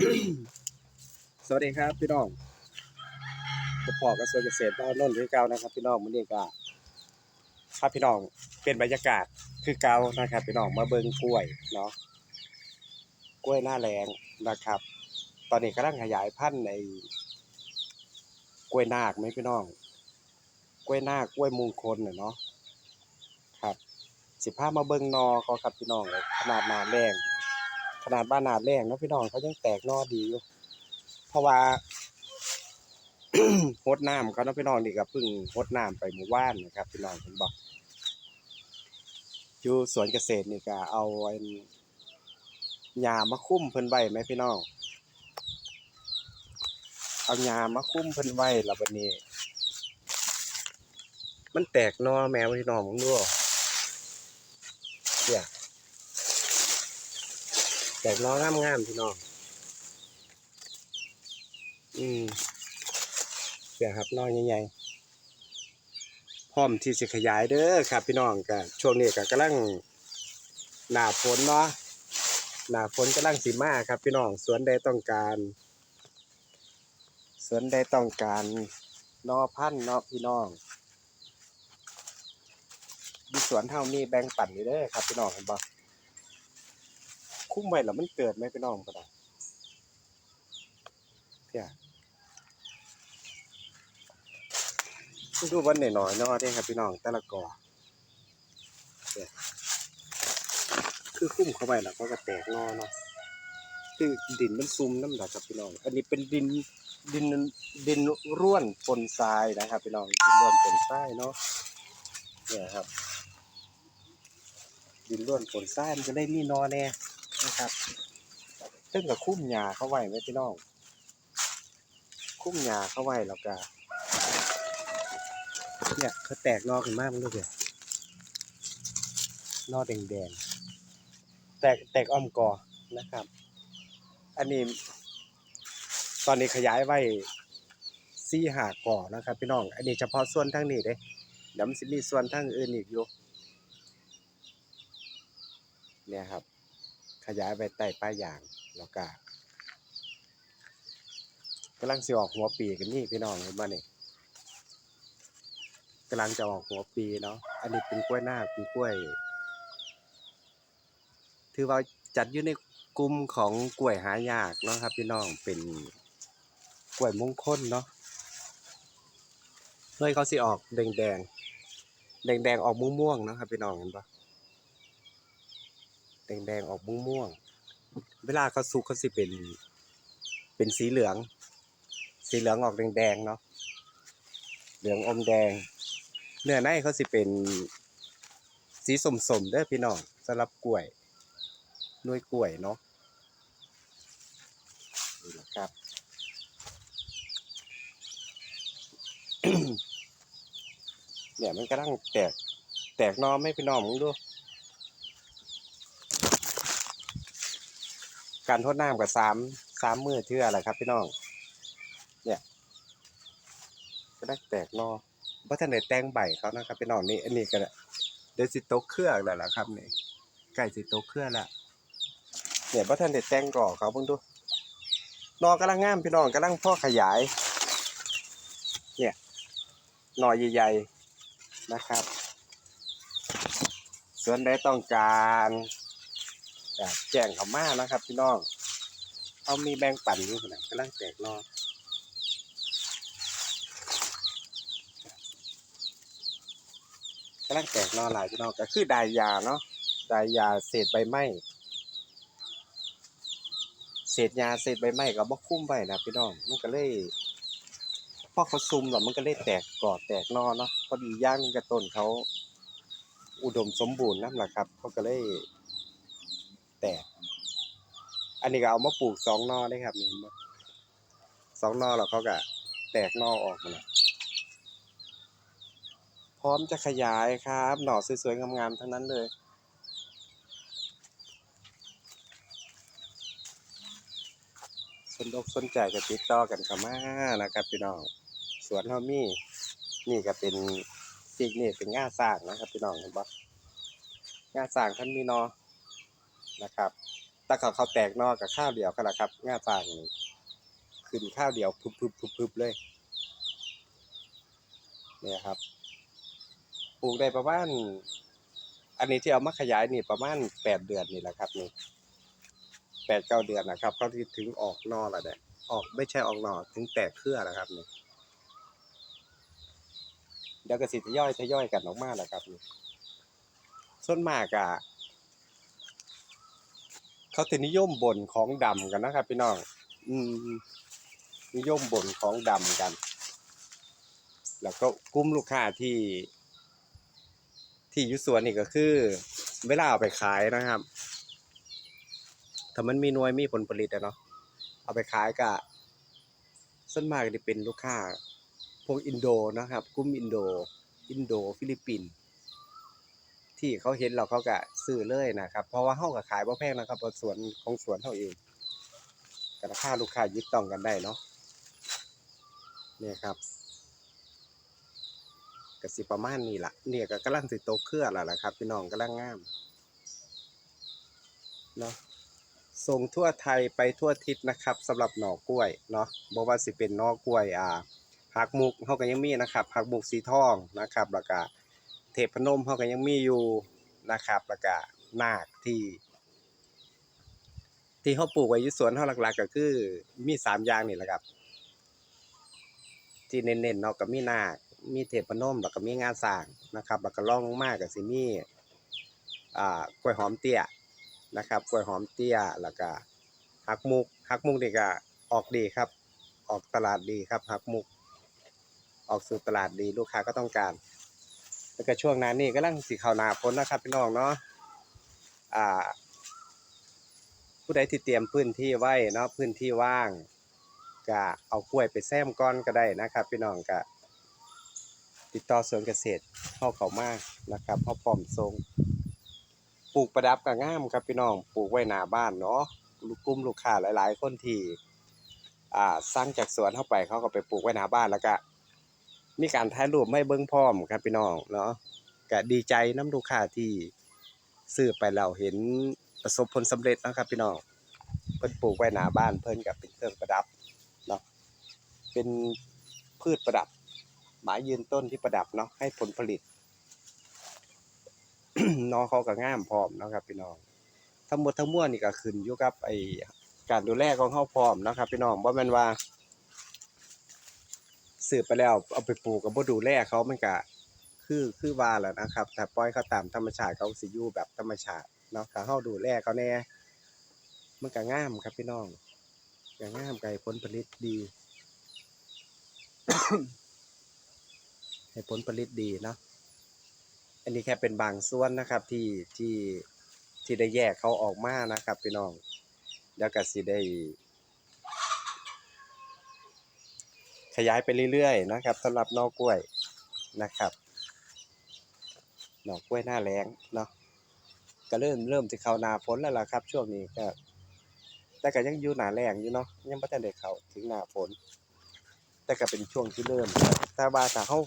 สวัสดีครับพี่น้องผมพอกระทรวงเกษตรบ้านนนท์คือเก่านะครับ พี่น้องมื้อนี้ก็ครับพี่น้องเป็นบรรยากาศคือเก่านะครับ พี่น้องมาเบิ่งกล้วยเนาะกล้วยหน้าแรงนะครับ ตอนนี้กำลังขยายพันธุ์ในกล้วยนาคไหมพี่น้องกล้วยนาคกล้วยมงคลน่ะเนาะครับสิพามาเบิ่งนอเขาครับพี่น้องขนาดหนาแรง ขนาดบ้านนาดแรงเนาะพี่น้องเขายังแตกนอดีอยู่ เพราะว่าฮดน้ำเขาเนาะพี่น้องนี่ก็เพิ่งฮดน้ำไปเมื่อวานนะครับ พี่น้องผมบอกอยู่สวนเกษตรนี่ก็เอาไอ้หญ้ามาคุ้มเพิ่นไว้ไหมพี่น้องเอาหญ้ามาคุ้มเพิ่นไว้แล้วบัดนี้ มันแตกนอแมวพี่น้องมดูเนี่ย แตกหนองามๆพี่น้อง อืมเสียครับน้อยใหญ่ๆพร้อมที่สิขยายเด้อครับพี่น้องก็ช่วงนี้ก็กำลังหนาฝนเนาะหนาฝนกำลังสิมาครับ พี่น้องสวนใดต้องการ สวนใดต้องการนอพันเนาะพี่น้องมีสวนเท่านี้แบ่งปันอยู่เด้อครับพี่น้องเห็นบ่ คุ้มไว้แล้วมันเกิดไหมพี่น้องก็ได้เพี่ยดูวันหน่อยๆเนาะเด้ครับพี่น้องแต่ละกอเนี่ยคือคุ้มเข้าไปแล้วก็กระแตกนอเนาะคือดินมันซุ่มน้ำหนักครับพี่น้อง อันนี้เป็นดินดินดินร่วนปนทรายนะครับพี่น้องดินร่วนปนทรายเนาะเนี่ยครับ ดินร่วนปนทรายมันจะได้นี่นอแน่ นะครับซึ่งกับคุ้มหญ้าเข้าไว้ไหมพี่น้องคุ้มหญ้าเข้าไว้แล้วก็เนี่ยเขาแตกนอขึ้นมากมันดูสินอแดงๆแตกแตกอ้อมกอนะครับ อันนี้ ตอนนี้ขยายไว้ซี่หาก่อนะครับ พี่น้อง อันนี้เฉพาะส่วนทั้งนี้เด้เดี๋ยวมันสิมีส่วนทั้งอื่นอีกอยู่เนี่ยครับ ขยายไปใต้ป้ายยางแล้วก็กำลังสิออกหัวปีกันนี่พี่น้องเห็นบ่นี่กำลังจะออกหัวปีเนาะอันนี้เป็นกล้วยหน้าเป็นกล้วย ถือว่าจัดอยู่ในกลุ่มของกล้วยหายากเนาะครับ พี่น้องเป็นกล้วยมงคลเนาะหน่วยเขาสิออกแดงแดงแดงแดงออกม่วงม่วงๆเนาะครับพี่น้องเห็นปะ แดงๆออกม่วงๆเวลาเขาสุกเขาสิเป็น เป็นสีเหลือง สีเหลืองออกแดงๆเนาะเหลืองอมแดง เนื้อในเขาสิเป็นสีสมๆเด้อพี่น้องสำหรับกล้วยน่วยกล้วยเนาะนี่แหละครับเนี่ยมันกำลังแตกแตกนอไม่พี่น้องมึงดู การทดน้ำกับสามสามมือเทื่อแหละครับ พี่น้อง เนี่ยก็ได้แตกนอบ่ทันได้แต่งใบเขานะครับพี่น้องนี่อันนี้ก็เดี๋ยวสิโตกเครื่องแล้วล่ะครับนี่ใกล้สิตกเครื่อแล้วเนี่ยบ่ทันได้แต่งก่อเขาเบิ่งดูนอกำลังงามพี่น้องกำลังพ่อขยาย เนี่ยหน่อใหญ่ๆนะครับ ส่วนใดต้องการ ก็แจ้งเขามานะครับ พี่น้องเอามีแบงปันอยู่พุ่นน่ะกำลังแตกนอกำลังแตกนอหลายพี่น้องก็คือไดายาเนาะไดายาเศษใบไม้เศษยาเศษใบไม้ก็บ่คุ้มไว้นะพี่น้องมันก็เลยพอเขาซุ่มแล้วมันก็เลยแตกกอแตกนอเนาะพอดีย่างนึงกับต้นเขาอุดมสมบูรณ์นั่นแหละครับเขาก็เลย แตก อันนี้ก็เอามาปลูกสองนอได้ครับนี่เห็นบ่สองนอแล้วเขาก็แตกนอออกมาแล้วพร้อมจะขยายครับ หน่อสวยๆงามๆทั้งนั้นเลยสนอกสนใจก็ติดต่อกันเข้ามานะครับพี่น้องสวนเฮามี่นี่ก็เป็นสิ่งนี่เป็นง่าสร้างนะครับพี่น้องเห็นปะง่าสร้างท่านมีนอ นะครับตะเขาเขาแตกนอกกับข้าวเดียวกันละครับง่าต่างนี่ขึ้นข้าวเดียวพึบพึบพึบพึบเลยเนี่ยครับปลูกได้ประมาณอันนี้ที่เอามาขยายนี่ประมาณแปดเดือนนี่แหละครับนี่แปดเก้าเดือนนะครับเขาที่ถึงออกนอแล้วเนี่ยออกไม่ใช่ออกนอถึงแตกเครือแล้วครับนี่เดี๋ยวกสิทย่อยทย่อยกันออกมาแล้วครับนี่ส่วนมากอะ เขาจะนิยมบ่นของดำกันนะครับ พี่น้อง อืม นิยมบ่นของดำกัน แล้วก็กลุ่มลูกค้าที่ ที่อยุสวนนี่ก็คือ เวลาเอาไปขายนะครับถ้ามันมีหน่วยมีผลผลิตอะเนาะเอาไปขายก็ส่วนมากจะเป็นลูกค้าพวกอินโดนะครับกลุ่มอินโด อินโด ฟิลิปปินส์ ที่เขาเห็นเราเขาก็ซื้อเลยนะครับ เพราะว่าเฮาก็ขายบ่แพงนะครับเพราะสวนของสวนเฮาเองก็ราคาลูกค้ายึดต้องกันได้เนาะเนี่ยครับก็สิประมาณนี้ละเนี่ยก็กำลังสิโตเครือแล้วล่ะครับ พี่น้องกำลังงามเนาะส่งทั่วไทยไปทั่วทิศนะครับสำหรับหน่อกล้วยเนาะบ่ว่าสิเป็นหน่อกล้วยอ่าหักมุกเฮาก็ยังมีนะครับหักมุกสีทองนะครับแล้วก็ เทพนมเฮาก็ยังมีอยู่นะครับแล้วก็นาคที่ที่เฮาปลูกไว้อยู่สวนเฮาหลักๆ ก็คือมีสามอย่างนี่แหละครับ ที่เน้นๆเนาะก็มีนาคมีเทพนมแล้วก็มีงานสร้างนะครับ แล้วก็รองลงมาก็สิมีอ่ากล้วยหอมเตี้ยนะครับกล้วยหอมเตี้ยแล้วก็หักมุกหักมุกนี่ก็ออกดีครับ ออกตลาดดีครับหักมุก ออกสู่ตลาดดีลูกค้าก็ต้องการ แล้วก็ช่วงนั้นนี่กำลังสิเข้าหน้าฝนนะครับพี่น้องเนาะอ่า ผู้ใดที่เตรียมพื้นที่ไว้เนาะพื้นที่ว่างก็เอากล้วยไปแซมก้อนก็ได้นะครับ พี่น้องก็ติดต่อสวนเกษตรเข้าเขามานะครับเขาพร้อมทรงปลูกประดับก็ง่ามครับพี่น้องปลูกไว้หน้าบ้านเนาะลูกกลุ่มลูกค้าหลาย ๆ คนที่อ่าสร้างจากสวนเข้าไปเขาก็ไปปลูกไว้หน้าบ้านแล้วก็ มีการถ่ายรูปให้เบิ่งพร้อมครับพี่น้องเนาะก็ดีใจน้ำลูกค้าที่ซื้อไปแล้วเห็นประสบผลสำเร็จนะครับพี่น้องเพิ่นปลูกไว้หนาบ้านเพิ่นก็เป็นเครื่องประดับเนาะเป็นพืชประดับ หมายยืนต้นที่ประดับเนาะให้ผลผลิตน้องเขาก็ง่ามพร้อมนะครับ พี่น้อง ทั้งหมดทั้งมวลนี่ก็ขึ้นอยู่กับไอการดูแลของเขาพร้อมนะครับ พี่น้องบ่แม่นว่า สืบไปแล้วเอาไปปลูกกับบ่ดูแลเขามันก็คือคือว่าแหละนะครับถ้าปล่อยเขาตามธรรมชาติเขาสิอยู่แบบธรรมชาติเนาะถ้าเฮาดูแลเขาแน่มันก็งามครับพี่น้องก็งามไก่ผลผลิตดีให้ผลผลิตดีเนาะอันนี้แค่เป็นบางส่วนนะครับที่ที่ที่ได้แยกเขาออกมานะครับพี่น้อง แล้วก็สิได้ ขยายไปเรื่อยๆนะครับสำหรับนอกล้วยนะครับหนอกล้วยหน้าแล้งเนาะก็เริ่มเริ่มจะเข้านาฝนแล้วล่ะครับ ช่วงนี้ก็แต่ก็ยังอยู่หนาแล้งอยู่เนาะยังไม่ทันได้เข้าถึงหนาฝน แต่ก็เป็นช่วงที่เริ่มแต่ว่าถ้าเขา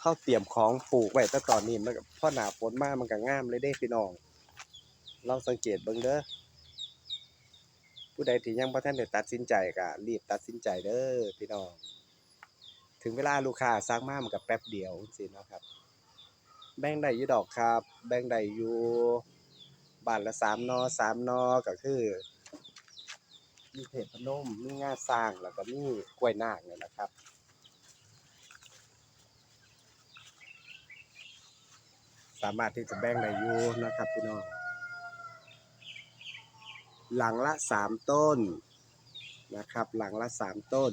เข้าเตรียมของปลูกไว้แต่ตอนนี้มันก็พอหนาฝนมากมันก็ง่ามเลยเด้พี่น้องลองสังเกตเบิ่งเด้อ ผู้ใดที่ยังบ่ทันได้ตัดสินใจก็รีบตัดสินใจเด้อพี่น้อง ถึงเวลาลูกค้าสั่งมามันก็แป๊บเดียวจังซี่เนาะครับ แบ่งได้อยู่ดอกครับ แบ่งได้อยู่บานละ3นอ3นอก็คือมีเทพนมมีงาสร้างแล้วก็มีกล้วยนางเนี่ยนะครับสามารถที่จะแบ่งได้อยู่นะครับพี่น้อง หลังละสามต้นนะครับ หลังละสามต้น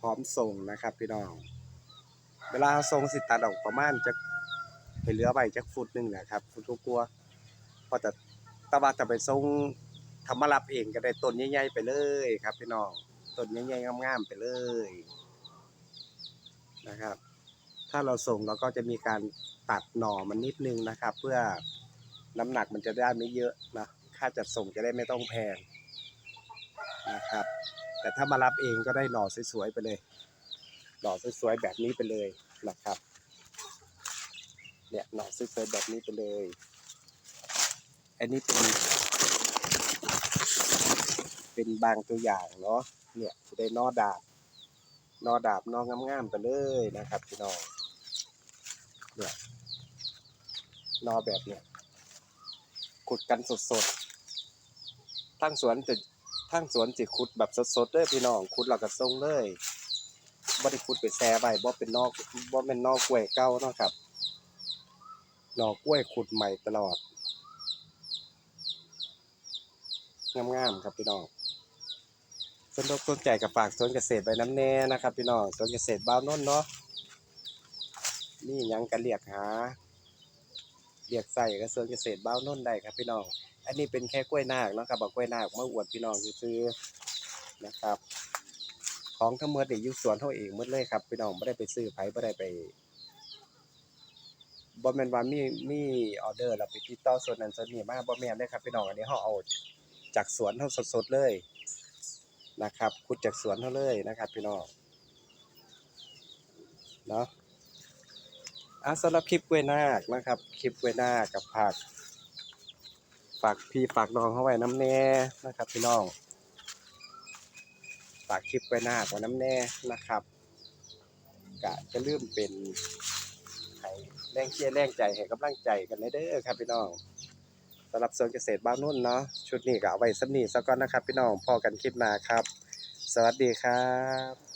พร้อมส่งนะครับพี่น้อง เวลาส่งสิตัดออกประมาณจะไปเหลือใบจักฟุตหนึ่งแหละครับฟุตกลัวพอแต่ตะวันจะไปส่งทำมารับเองก็ได้ต้นใหญ่ๆไปเลยครับพี่น้องต้นใหญ่ๆงามๆไปเลยนะครับ ถ้าเราส่งเราก็จะมีการตัดหน่อมันนิดนึงนะครับ เพื่อ น้ำหนักมันจะได้ไม่เยอะนะค่าจัดส่งจะได้ไม่ต้องแพงนะครับ แต่ถ้ามารับเองก็ได้หน่อสวยๆไปเลยหน่อสวยๆแบบนี้ไปเลยนะครับเนี่ยหน่อสวยๆแบบนี้ไปเลย อันนี้เป็น เป็นบางตัวอย่างเนาะ เนี่ยจะได้นอดาบ นอดาบนองามๆไปเลยนะครับพี่น้อง เนี่ยนอแบบเนี้ย ขุดกันสดๆทั้งสวนจะทั้งสวนจิขุดแบบสดๆเลยพี่น้องขุดเราก็ส่งเลยบ่ได้ขุดไปแซ่ไว้บ่เป็นนอกบ่เป็นนอกกล้วยเก่าเนาะครับหนอกล้วยขุดใหม่ตลอดงามๆครับพี่น้องสนอกสนใจกับฝากสวนเกษตรใบน้ำแน่นะครับ พี่น้องสวนเกษตรบ้านนท์เนาะนี่ยังกันเรียกหา เรียกใส่ก็สวนเกษตรบ้าวนนท์ได้ครับพี่น้อง อันนี้เป็นแค่กล้วยนาคเนาะครับบอกกล้วยนาคมาอวดพี่น้องซื้อๆนะครับ ของทั้งหมดนี่อยู่สวนเฮาเองหมดเลยครับพี่น้องบ่ได้ไปซื้อไผบ่ได้ไปบ่แมนว่ามีมีออเดอร์แล้วไปติดต่อส่วนนั้นส่วนนี้มาบ่แมนเด้ครับพี่น้องอันนี้เฮาเอาจากสวนเฮาสดๆเลยนะครับขุดจากสวนเฮาเลยนะครับ พี่น้องเนาะ อะสำหรับคลิปกล้วยนาคนะครับ คลิปกล้วยนาคกับผักฝากพี่ฝากน้องเข้าไว้น้ำแน่นะครับ พี่น้อง ฝากคลิปไว้หน้าไว้น้ำแน่นะครับกะจะลืมเป็นให้แรงเชียร์แรงใจให้กำลังใจกันเด้อครับพี่น้องสำหรับสวนเกษตรบ้านนุ่นเนาะชุดนี้ก็เอาไว้สำนีสักก่อนนะครับ พี่น้องพอกันคลิปหน้าครับ สวัสดีครับ